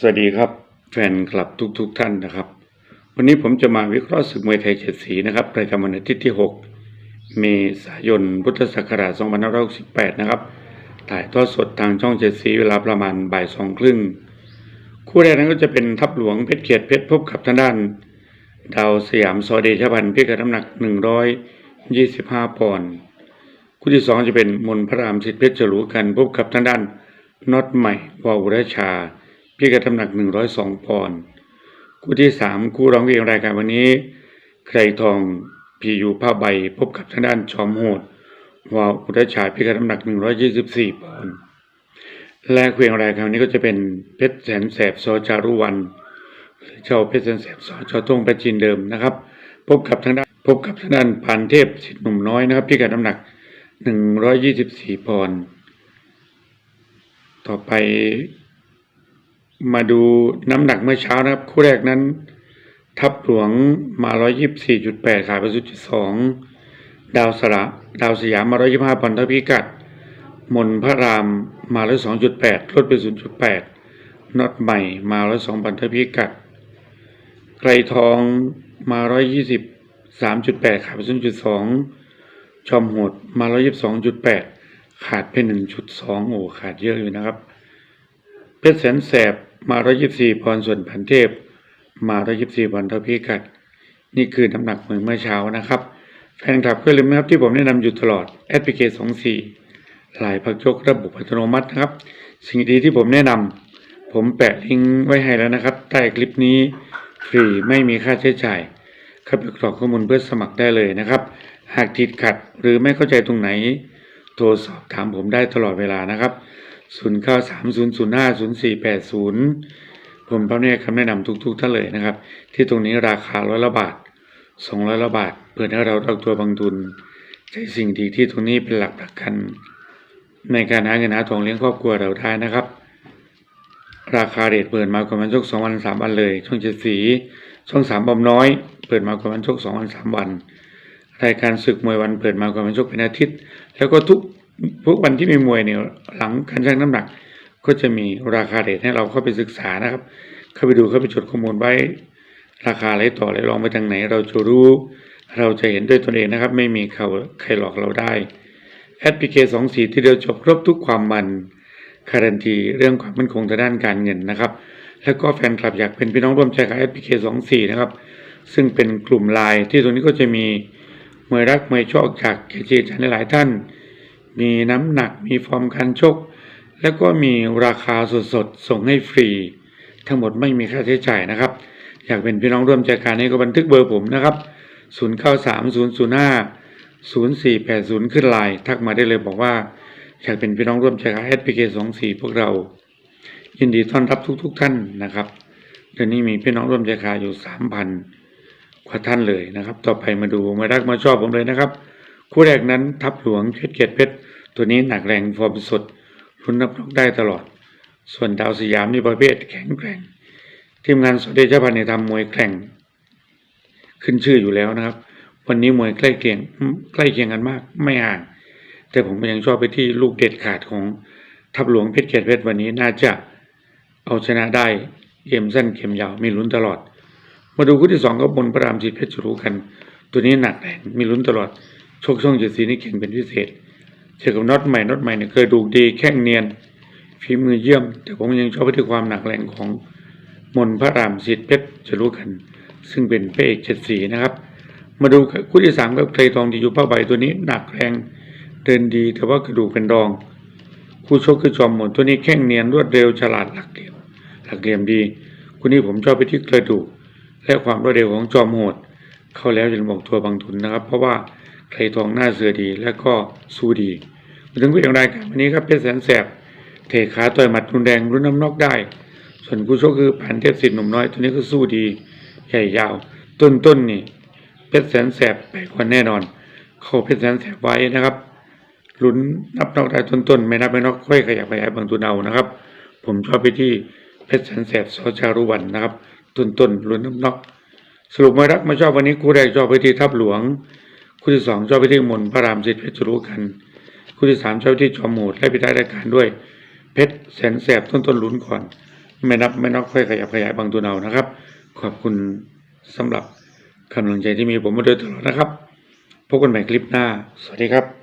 สวัสดีครับ แฟนคลับทุกๆทท่านนะครับ วันนี้ผมจะมาวิเคราะห์ศึกมวยไทยเจ็ดสีนะครับประจำวันอาทิตย์ที่ 6 เมษายนพุทธศักราช2568 นะครับ ถ่ายทอดสดทางช่องเจ็ดสีเวลาประมาณบ่ายสองครึ่ง คู่แรกนั้นก็จะเป็นทัพหลวงเพชรเกียรติเพชรพบกับทางด้าน ดาวสยามซอเดชพันธ์พิกัดน้ำหนัก 125 ปอนด์คู่ที่สองจะเป็นมนพระรามสิทธิเพชรฉลูกันพบกับทางด้านน็อตใหม่วาวรชา พิกัดน้ำหนัก102ปอนด์คู่ที่สามคู่ร้องเรียงรายการวันนี้ ใครทองพียูผ้าใบ พบกับทางด้านชอมโหดวาวอุรชาพิกัดน้ำหนัก124ปอนด์และเคียงรายการวันนี้ก็จะเป็นเพชรแสนแสบซอจารุวันหรือเจ้าเพชรแสนแสบสอจอต้งประจินเดิมนะครับ พบกับทางด้านพบกับทางด้านปานเทพสิทธิหนุ่มน้อยนะครับพิกัดน้ำหนัก124ปอนด์ต่อไป มาดูน้ำหนักเมื่อเช้านะครับ คู่แรกนั้น ทับหลวงมา 124.8 ขายไป0.2ดาวสระ ดาวสยามมา 125ปอนด์เท่าพิกัด มนพระรามมา 102.8 ลดไป 0.8น็อตใหม่มา 102ปอนด์เท่าพิกัด ไกรทองมา 123.8 ขายไป0.2จอมโหดมา 122.8 ขาดไป 1.2 โอ้ขาดเยอะอยู่นะครับ เพชรแสนแสบมา124ปอนด์ส่วนพันเทพ มา124ปอนด์เท่าพิกัด นี่คือน้ำหนักเหมือนเมื่อเช้านะครับ แฟนคลับก็ลืมนะครับที่ผมแนะนำอยู่ตลอดแอปพลิเคชัน24หลายพักยกระบบอัตโนมัตินะครับ สิ่งดีที่ผมแนะนำผมแปะลิงก์ไว้ให้แล้วนะครับ ใต้คลิปนี้ฟรีไม่มีค่าใช้จ่ายเข้าไปกรอกข้อมูลเพื่อสมัครได้เลยนะครับ หากติดขัดหรือไม่เข้าใจตรงไหน โทรสอบถามผมได้ตลอดเวลานะครับ 0 9 3 0 0 5 0 4 8 0ผมพร้อมให้คำแนะนำทุก ๆ ท่านเลยนะครับ ที่ตรงนี้ราคาร้อยละบาท200ละบาทเพื่อให้เราเอาตัวบางทุน ใช้สิ่งดีที่ตรงนี้เป็นหลักประกัน ในการหาเงินหาทองเลี้ยงครอบครัวเราได้นะครับ ราคาเรทเปิดมากว่ามันชกสองวันสามวันเลย ช่องเจ็ดสีช่องสามบอมน้อย เปิดมากว่ามันชกสองวันสามวันรายการศึกมวยวันเปิดมากว่ามันชกเป็นอาทิตย์ แล้วก็ทุก ทุกวันที่มีมวยเนี่ยหลังการชั่งน้ำหนัก ก็จะมีราคาเรทให้เราเข้าไปศึกษานะครับ เข้าไปดูเข้าไปจดข้อมูลไว้ ราคาอะไรต่ออะไรลองไปทางไหน เราจะรู้เราจะเห็นด้วยตนเองนะครับ ไม่มีเขาใครหลอกเราได้แอดพลิเคสองสีที่เดียวจบครบทุกความมันการันตีเรื่องความมั่นคงทางด้านการเงินนะครับ แล้วก็แฟนคลับอยากเป็นพี่น้องร่วมใจกับแอดพลิเคสองสี่นะครับ ซึ่งเป็นกลุ่มไลน์ที่ตรงนี้ก็จะมีมวยรักมวยชอบจากเกจิอาจารย์หลายท่าน มีน้ำหนัก มีฟอร์มการชก แล้วก็มีราคาสดๆ ส่งให้ฟรี ทั้งหมดไม่มีค่าใช้จ่ายนะครับ อยากเป็นพี่น้องร่วมใจการให้ก็บันทึกเบอร์ผมนะครับ 0 9 3 0 0 5 0 4 8 0 ขึ้นไลน์ทักมาได้เลยบอกว่า อยากเป็นพี่น้องร่วมใจการแอดพีเคสองสี่พวกเรา ยินดีต้อนรับทุกๆทท่านนะครับเดือนนี้มีพี่น้องร่วมใจการอยู่ 3,000กว่าท่านเลยนะครับ ต่อไปมาดูมารักมาชอบผมเลยนะครับ คู่แรกนั้นทับหลวงเพชรเกียรติเพชรตัวนี้หนักแรงฟอร์มสดรุนนับนอกได้ตลอด ส่วนดาวสยามนี่ประเภทแข็งแกร่ง ทีมงานสวัสดีเจ้าพันธ์ในยทำมวยแข่ง ขึ้นชื่ออยู่แล้วนะครับ วันนี้มวยใกล้เคียงใกล้เคียงกันมากไม่ห่าง แต่ผมยังชอบไปที่ลูกเด็ดขาดของทัพหลวงเพชรเกียรติเพชรวันนี้น่าจะเอาชนะได้เกมสั้นเกมยาวมีลุ้นตลอด มาดูคู่ที่สองก็บนพระรามจิตเพชรรู้กัน ตัวนี้หนักแรงมีลุ้นตลอด โชคช่องเจ็ดสีนี่เก่งเป็นพิเศษเจอกับน็อตใหม่น็อตใหม่เนี่ยเคยดูดีแข้งเนียนฝีมือเยี่ยม แต่ผมยังชอบไปที่ความหนักแรงของมนพระรามสิทธิเพชรจะรู้กัน ซึ่งเป็นพระเอกเจ็ดสีนะครับ มาดูคู่ที่สามกับไกรทองที่อยู่ผ้าใบตัวนี้หนักแรงเดินดีแต่ว่ากระดูกเป็นรอง คู่ชกคือจอมหมนตัวนี้แข้งเนียนรวดเร็วฉลาดหลักเหลี่ยมหลักเหลี่ยมดีคู่นี้ผมชอบไปที่กระดูกและความรวดเร็วของจอมโหดเข้าแล้วจะบอกทัวร์บางทุนนะครับ เพราะว่า ไกรทองหน้าเสือดีและก็สู้ดีมาถึงคู่อย่างรายการวันนี้ครับเพชรแสนแสบเทขาต่อยหมัดรุนแรงรุนน้ำนอกได้ ส่วนคู่ชกคือผ่านเทพสิทธิ์หนุ่มน้อย ตัวนี้ก็สู้ดีใหญ่ยาว ต้นต้นๆนี่เพชรแสนแสบไปกว่าแน่นอน เข้าเพชรแสนแสบไว้นะครับลุ้นนับนอกได้ต้นต้นๆไม่นับไม่นอกค่อยขยับขยายบางตัวเอานะครับ ผมชอบไปที่เพชรแสนแสบสชารุวันนะครับ ต้นต้นๆลุ้นนับนอกสรุปไม่รักไม่ชอบวันนี้คู่แรกชอบไปที่ทับหลวง คู่ที่สองชอบไปที่มนต์พระรามสิทธิ์เพชรรู้กันคู่ที่สามชอบไปที่จอมโหมดและปิดท้ายรายการด้วย เพชรแสนแสบต้นต้นลุ้นก่อน ไม่นับไม่นับค่อยขยับขยายบางตัวเนานะครับ ขอบคุณสำหรับกำลังใจที่มีผมมาโดยตลอดนะครับพบกันใหม่คลิปหน้า สวัสดีครับ